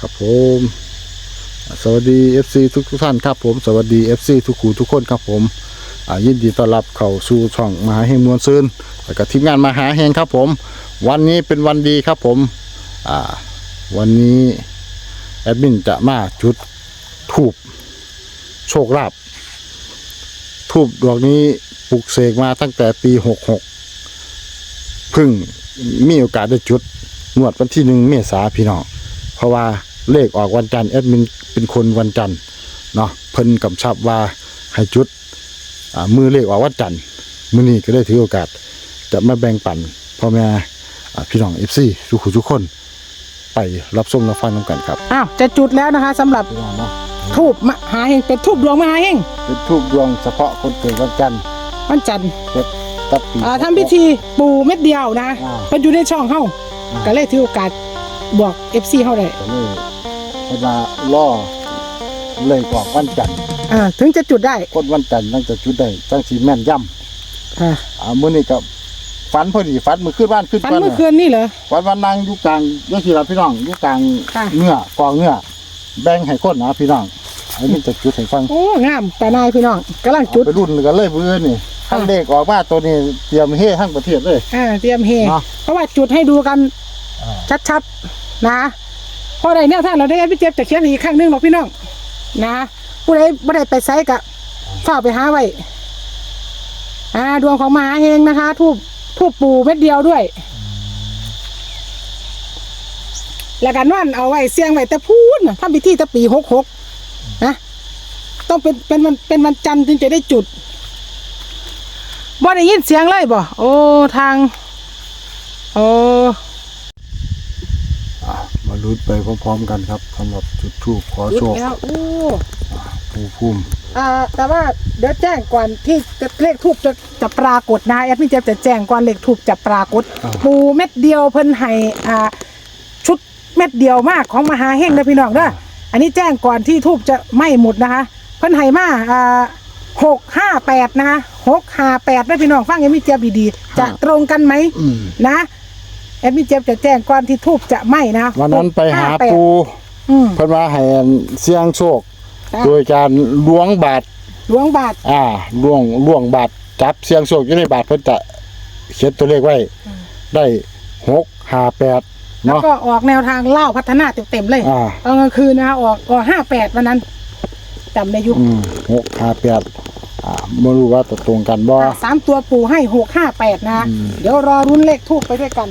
ครับผมสวัสดี FC ทุกทุกท่านครับผมสวัสดี FC ทุกคู่ทุกคนครับผมยินดีต้อนรับเข้าสู่ช่องมหาเฮงมวลซืนแล้วก็ทีมงานมหาเฮงครับผม วันนี้เป็นวันดีครับผมวันนี้แอดมินจะมาจุดทูบโชคลาภทูบดอกนี้ปลูกเสกมาตั้งแต่ปี66เพึ่งมีโอกาสได้จุดงวดวันที่หนึ่งเมษาพี่น้อง เพราะว่าเลขออกวันจันทร์แอดมินเป็นคนวันจันทร์เนาะเพิ่นกำชับว่าให้จุดอ่ามือเลขออกวันจันทร์มื้อนี้ก็ได้ถือโอกาส จะมาแบ่งปันพ่อแม่อ่าพี่น้อง FC ทุกคนทุกคน ไปรับชมรับฟังนำกันครับอ้าวจะจุดแล้วนะคะสำหรับพี่น้องเนาะทูบมหาเฮงเป็นทูบดวงมหาเฮงเป็นทูบดวงเฉพาะคนเกิดวันจันทร์วันจันทร์เฮ็ดตับปีอ่าทำพิธีปูเม็ดเดียวนะอ่าเป็นอยู่ในช่องเฮาอ่าก็เลยถือโอกาส บอก FC เฮาได้ก็เลยเวลาล่อเลยกออกวันจันทร์อ่าถึงจะจุดได้คนวันจันทร์นั่งจะจุดได้จังสีแม่นย่ำอ่าอ่ามื้อนี้ก็ฝันพอดีฝันมื้อคืนบ้านขึ้นฝันก่เมื่อน่ะ คืนนี่เหรอ วันวันนางอยู่กลางยังสิรับพี่น้องอยู่กลางค่ะเนื้อกองเนื้อแบ่งให้คนนะพี่น้องไอ้นี่จะจุดให้ฟังโอ้งามแต่นายพี่น้องกำลังจุดไปรุ่นกันเลยเพื่อนนี่ขั้นเลขออกมาตัวนี้เตรียมเฮ้ทั้งประเทศเลย อ่าเตรียมเฮเนาะ เพราะว่าจุดให้ดูกัน ชัดๆ นะพอได้เนี่ยถ้าเราได้พี่เจี๊ยบจะเขียนให้อีกครั้งหนึงหรอกพี่น้องนะผู้ใดบ่ได้ไปไซกะฝากไปหาไว้อ่าดวงของมหาเฮงนะคะทูบทูบปูเม็ดเดียวด้วย แล้วกันวันเอาไว้เสียงไว้แต่พูดน่ะทำพิธีแต่ปีหกหกนะต้องเป็นเป็นวันเป็นวันจันทร์ถึงจะได้จุดบ่ได้ยินเสียงเลยบ่โอ้ทาง โอ้อะ มาลุ้นไปพร้อมๆกันครับสำหรับจุดทูบขอจุดโชคแล้วโอ้ภูภูมิอ่าแต่ว่าเดี๋ยวแจ้งก่อนที่จะเลขทูบจะจะปรากฏนะแอดมินเจฟจะแจ้งก่อนเลขทูบจะปรากฏปูเม็ดเดียวเพิ่นให้อ่าชุดเม็ดเดียวมากของมหาเฮงนะพี่น้องเด้ออันนี้แจ้งก่อนที่ทูบจะไหม้หมดนะคะ เพิ่นให้มาอ่าหกห้าแปดนะคะหกห้าแปดนะพี่น้องฟังแอดมินเจฟดีๆจะตรงกันไหมอืมนะ แอดมินเจฟจะแจ้งก่อนที่ทูบจะไหม้นะวันนั้นไปหา658ปูอืม เพิ่นว่าให้เสี่ยงโชค จ้ะ โดยการล้วงบาทหลวงบาท อ่าล้วงล้วงบาทจับเสี่ยงโชคอยู่ในบาทเพิ่นจะเขียนตัวเลขไว้ ได้หกห้าแปดแล้วเนาะ ก็ออกแนวทางเล่าพัฒนาเต็มๆเลยอ่า ตอนกลางคืนนะคะออกออกห้าแปดวันนั้นจำได้อยุอืมหกห้าแปดอ่าไม่รู้ว่าจะตรงกันบ่ สามตัวปู่ให้หกห้าแปดนะอืมเดี๋ยวรอรุ้นเลขทูบไปด้วยกัน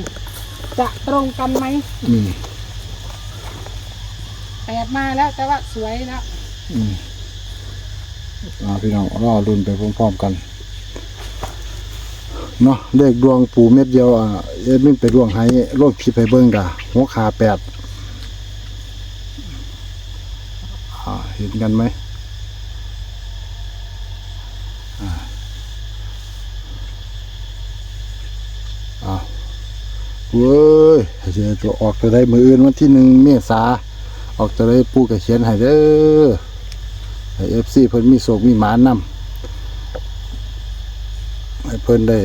จะตรงกันไหมอืมแปดมาแล้วแต่ว่าสวยแล้วอืมอ่าพี่น้องรอรุ่นไปพร้อมๆกันเนาะเลขดวงปูเม็ดเดียวอ่าเอ็ดมินไปดวงให้โลกคลิปให้เบิ่งกะหกห้าแปดอ่าเห็นกันไหมอ่าอ่า เว้ยเจะตัวออกจะได้มืออื่นวันที่หนึ่งเมษาออกจะได้ปูกระเขียนให้เด้อให้เอฟซีเพิ่นมีโศกมีหมานนำให้เพิ่นได้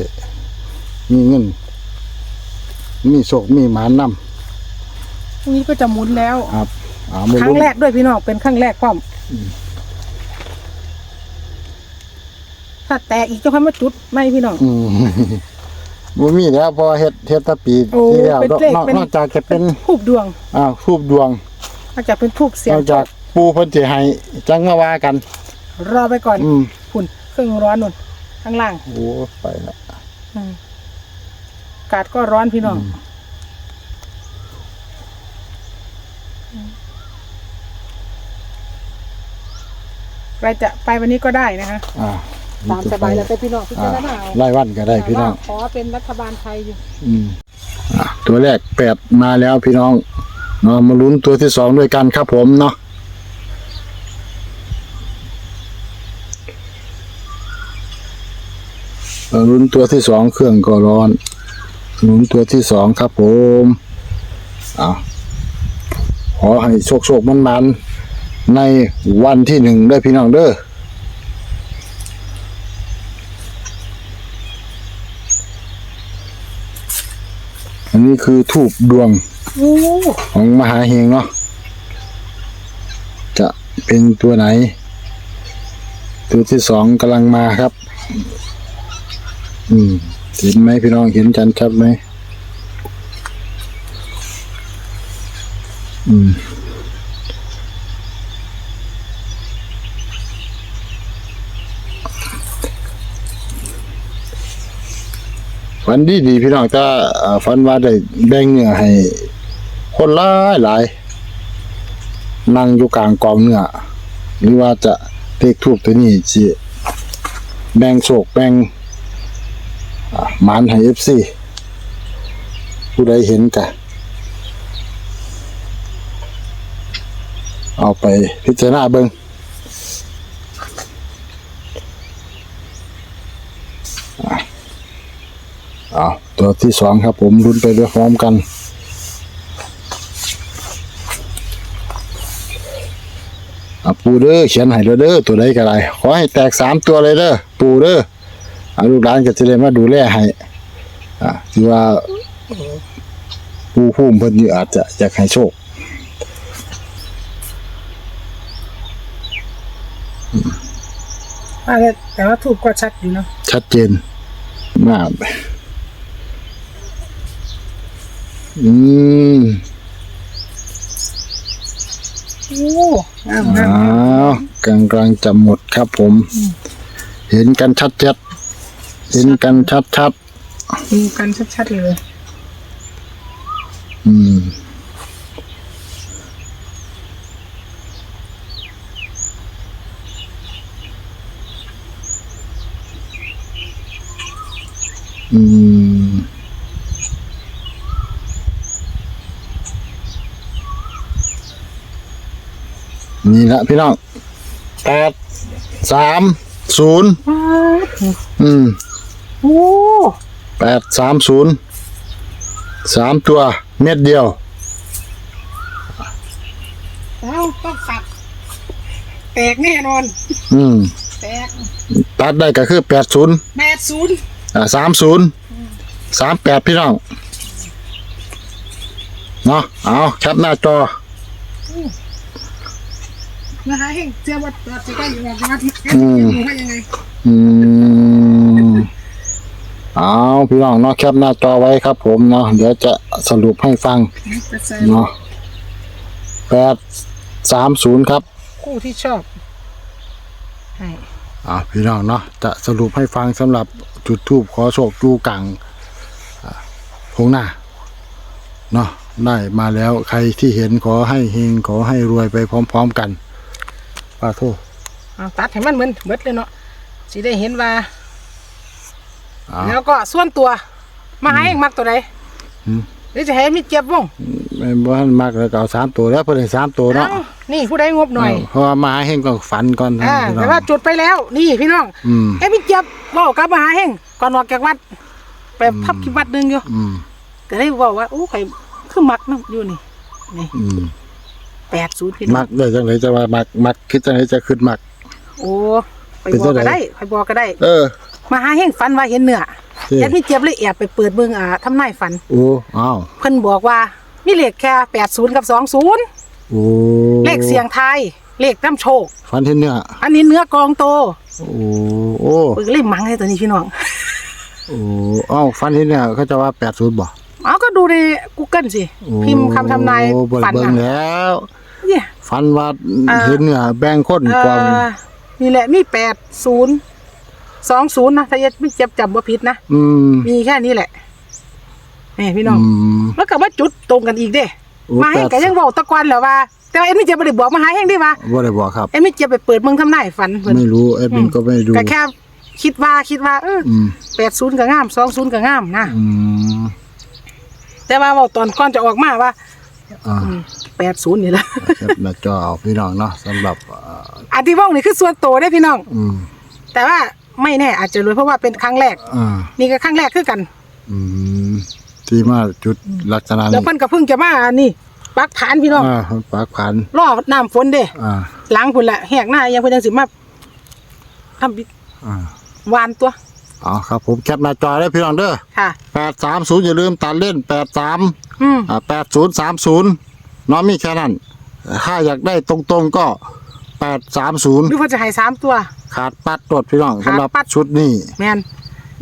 มีเงิน มีโศกมีหมานนำพรุ่งนี้ก็จะหมุนแล้วครับอ่ามาครั้ลุ้งนแรกด้วยพี่น้องเป็นครั้งแรกพร้อมถ้าแตกอีกจะค่อยมาจุดไม่พี่น้องอืม บ่มีแล้วเพอเฮ็ดเฮ็ดแตะปีโอ้ที่แล้วเป็นนอกเลขนอกเป็น นอกจากจะเป็นทูบดวงอ่าทูบดวงนอกจากเป็นทูบเสียนงอกจากปูเพิ่นสิให้จังมาว่ากัน รอไปก่อนอืมฝุ่นเครื่องร้อนนุ่นข้างล่างโอ้ไปละอืมอากาศก็ร้อนพี่น้องใครจะไปวันนี้ก็ได้นะคะ อ่า ตามสบายแล้วแต่พี่น้องพี่อ่าเจ้าหน้าเอารายวันก็ได้พี่น้องแต่ว่าขอเป็นรัฐบาลไทยอยู่อืมอะตัวแรกแปดมาแล้วพี่น้องเนาะมาลุ้นตัวที่สองด้วยกันครับผมเนาะมาลุ้นตัวที่สองเครื่องก็ร้อนลุ้นตัวที่สองครับผมอะขอให้โชคโชคมันมันๆในวันที่หนึ่งเด้อพี่น้องเด้อ นี่คือทูบดวงของมหาเฮงเนาะจะเป็นตัวไหน ตัวที่สองกำลังมาครับ อืมเห็นไหมพี่น้องเห็นจันชัดไหมอืม ฝันดีดีพี่น้องถ้าเอ่อฝันว่าได้แบ่งเนื้อให้ คนหลายหลายนั่งอยู่กลางกองเนื้อหรือว่าจะเลขทูบตัวนี้สิแบ่งโศกแบ่งหมานให้ FC ผู้ใดเห็นกะเอาไปพิจารณาเบิ่งอา ตัวที่สองครับผมลุ้นไปด้วยพร้อมกันเอาปูเด้อเขียนให้เด้อเด้อตัวใดก็ได้ขอให้แตกสามตัวเลยเด้อปูเด้ออาลูกหลานก็จะได้มาดูแลให้อ่าที่ว่าปูพุ่มเพิ่นนี่อาจจะอยากให้โชคอ่าแต่แต่ว่าถูกก็ชัดอยู่เนาะชัดเจนมาก อืมโอ้งามงาอ้ามวกำลังกำลังจะหมดครับผม เห็นกันชัดชัดๆเห็นกันชัดชัดดูกันชัดๆเลยๆอืม อืม นี่ละพี่น้องแปดสามศูนย์ว้าวอืมโอ้แปดสามศูนย์สามตัวเม็ดเดียวแล้วต้องสับแตกแน่นอน อืมแตกตัดได้ก็คือแปดศูนย์แปดศูนย์อ่าสามศูนย์สามแปดพี่น้องเนาะเอาแคปหน้าจอ นะคะเฮงเชื่อว่าตัวจะได้อยู่ว่าจะอืมดูว่ายังไงอืมเอาพี่น้องเนาะแคปหน้าจอไว้ครับ ผมเนาะเดี๋ยวจะสรุปให้ฟังจะใส่เนาะแปดสามศูนย์ครับ คู่ที่ชอบให้อ่าพี่น้องเนาะจะสรุปให้ฟังสำหรับจุดทูบขอโชคจูกังอ่าพงหน้าเนาะได้มาแล้วใครที่เห็นขอให้เฮงขอให้รวยไปพร้อม ๆ กัน ป้าโทษเอาตัดให้มันเหมือนเบิดเลยเนาะสิได้เห็นว่าอ่าแล้วก็ส่วนตัว มาให้เองมักตัวใดอืมหรือจะให้มีเจ็บวงไม่บ้านมากแล้วก็เอาสามตัวแล้วเพิ่นให้สามตัวเนาะเอ้านี่ผู้ใดงบหน่อยเพราะว่ามาเฮงก็ฝันก่อนนะอ่าพี่น้แต่องว่าจุดไปแล้ว นี่พี่น้องอืมเอ้มีเจ็บเว้ากลับมาหาเฮงก่อนออกจากวัด ไปพับที่วัดหนึงอยู่อืมก็ได้บอกว่าโอ้ใครคือมักน้ำอยู่นี่ นี่อืม แปดศูนย์พี่น้องมักได้จังไดจะว่ามักมักคิดจังไดจะขึ้นมัก โอ้ไปเป็นบอกจังก็ใดได้ไปบอกก็ได้ เออ มาหาเฮงฝันว่าเห็นเนื้อเจ้แอดมิเจี๊ยบเลยแอบไปเปิดเบิ่งอ่าทำนายฝัน โอ้อ้าวเพิ่นบอกว่ามีเลขแค่แปดศูนย์กับสองศูนย์โอ้เลขเสียงไทายเลขน้ำโชคฝันเห็นเนื้ออันนี้เนื้อกองโต โอ้โอ้เพิ่นก็เลยมังให้ตัวนี้พี่น้องโอ้เอ้าฟันที่เนี่ยเขาจะว่าแปดศูนย์บ่เอาก็ดูใน Google สิโอ้พิมพ์คำทำนายโอ้บ่ได้ฝันเบิ่งอะแล้ว เนี่ยฟันว่าอ่า เห็นเนี่ยแบ่งคนเอ่กองอนี่แหละมีแปดศูนย์สองศูนย์นะถ้าไม่เจ็บจำว่าผิดนะ อืมมีแค่นี้แหละนี่พี่น้อง อืม แล้วก็มาจุดตรงกันอีกเด้ โอ้มาให้แปด ก็ยังบอกตะกอนแหละว่า แต่ว่าเอ็มไม่เจ็บไม่ได้บอกมาหาเองได้ว่าบ่ได้บอกครับ เอ็มไม่เจ็บไปเปิดเมืองทำนายฝันเพิ่นไม่รู้แอดมินก็ไม่ดูก็แค่คิดว่าคิดว่าเอออืมแปดศูนย์ก็งามสองศูนย์ก็งามนะ อืมแต่ว่าบอกตอนก่อนจะออกมาว่า อ่าแปดศูนย์นี่แหละแคปหน้าจอเอาพี่น้องเนาะสำหรับอ่าอันที่เว่านี่คือส่วนตัวได้อพี่น้อง อืมแต่ว่าไม่แน่อาจจะรวยเพราะว่าเป็นครั้งแรก อ่านี่ก็ครั้งแรกคือกัน อืมที่มาจุดลักษณะแล้วนี้เพิ่นก็เพิ่งจะมานี่ปักฐานพี่น้องอ่าปากพันรอน้ำฝนเด้อ่าหลังพุ่นแหละแหกหน้ายังเพิ่นยังสิมาทำบิอ่าวานตัว เอาครับผมแคปหน้าจอได้พี่น้องเด้อค่ะ แปดสามศูนย์อย่าลืมตัดเล่นแปดสามอืมอ่าแปดศูนย์สามศูนย์น้องมีแค่นั้น ถ้าอยากได้ตรงๆก็ดสามศูนย์หรือเพิ่นจะให้สามตัว ขาดปัดตดพี่น้องขาดสำหรับปัดชุดนี้แม่น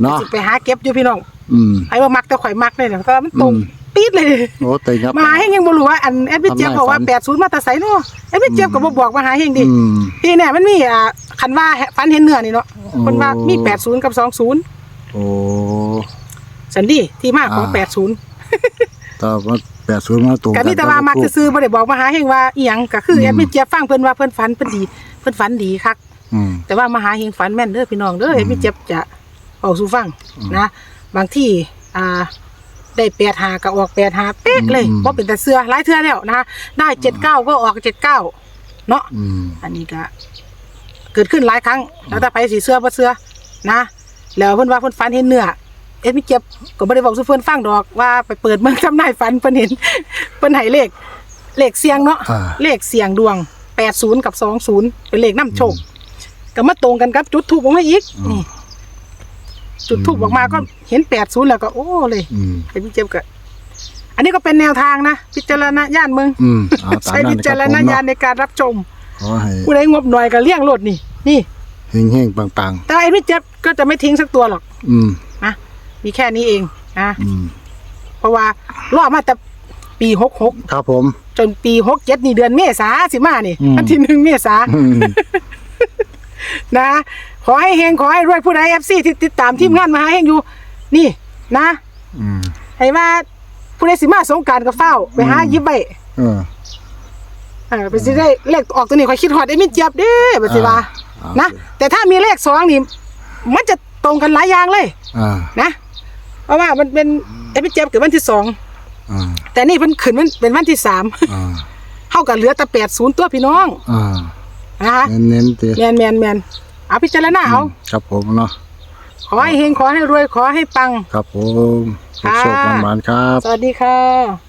เนาะสิไปหาเก็บอยู่พี่น้องอืมไอ้ว่ามักแต่ข่อยมักเลยเนี่ยก็มันตรงอืมปี๊ดเลย โอ้เต็งครับ มาหาเฮงยังบ่รู้ว่าอันแอดมินเจี๊ยบบอกว่าทำนายฝัน 80มาแต่ไสเนาะแอดมินเจี๊ยบก็บ่บอกมาหาเฮงดิอืม พี่เนี่ยมันมีอ่า คันว่าฟันเห็นเนื้อนี่เนาะโอ้เพิ่นว่ามี80กับ20โอ้สันดีที่มาของอ่า80แต่ว่าแปดศูนย์มาตรงก็มีแต่ว่ามักซื่อๆบ่ได้บอกมาหาเฮงว่าอีหยังก็คืออมแอดมินเจี๊ยบฟังเพิ่นว่าเพิ่นฝันเพิ่นดี เพิ่นฝันดีคักอืมแต่ว่ามาหาเฮงฝันแม่นเด้อพี่น้องเด้อแอดมินเจี๊ยบจะเอาสู่ฟังนะ บางที่อ่าได้แปดหาก็ออกแปดหาเป๊ะเลยอืมเพราะเป็นแต่เสื้อหลายเทื่อแล้วนะได้เจ็ดเก้าก็ออกเจ็ดเก้าเนาะอืมอันนี้ก็ เกิดขึ้นหลายครั้งแล้วถ้าไปสีเสื้อบ่เสื้อนะแล้วเพิ่นว่าเพิ่นฝันเห็นเนื้อเอ็ดมิเจ็บก็บ่ได้บอกสุเพิ่นฟังดอกว่าไปเปิดเมืองทำนายฝันเพิ่นเห็นเพิ่นให้เลข เลขเสียงเนาะอ่า เลขเสียงดวง 80 กับ 20 เป็นเลขนำโชคก็มาตรงกันกับจุดทูบออกมาอีกนี่จุดทูบออกมาก็เห็น 80 แล้วก็โอ้เลย อืมเอ็ดมิเจ็บก็อันนี้ก็เป็นแนวทางนะ พิจารณญาณมึง อืมเอาตามใช้นั้วินนะคจารับรผมณญาณเนาะในการรับชม ขอให้ผู้ใดงบหน่อยก็เลี่ยงรถนี่ นี่ เฮงเฮงๆปังแต่ไอ้พี่เจ็บก็จะไม่ทิ้งสักตัวหรอกๆ อืมนะมีแค่นี้เองนะอืมเพราะว่าล่อมาแต่ปีหกหกครับผม จนปีหกเจ็ดนี่เดือนเมษาสิมานี่อืมวันที่หนึ่งเมษา อืม นะ ขอให้เฮงขอให้รวยผู้ใดเอฟซีที่ติดตามทีมงานมาหาเฮงอยู่ นี่นะอืม ให้ว่าผู้ใดสิมาสงกรารกับเฝ้า ไปหาอืม ยิบใบเออ เออไปสิได้เลขออกตัวนี้คอยคิดฮอดไอ้มิเจ็บเด้ไปสิว่าอ่านะแต่ถ้ามีเลขสองนี่มันจะตรงกันหลายอย่างเลย อ่านะเพราะว่ามันเป็นเอพิเจ็บเกิดวันที่สองอ่าแต่นี่มันขึ้นมันเป็นวันที่สามอ่าเท่ากับเหลือแต่แปดศูนย์ตัวพี่น้องอ่านะคะเน้นๆติแมนแมนแมนเอาพิจารณาเอาครับผมเนาะขอให้เฮงขอให้รวยขอให้ปัง ครับผมโชคๆหวานๆครับ สวัสดีค่ะ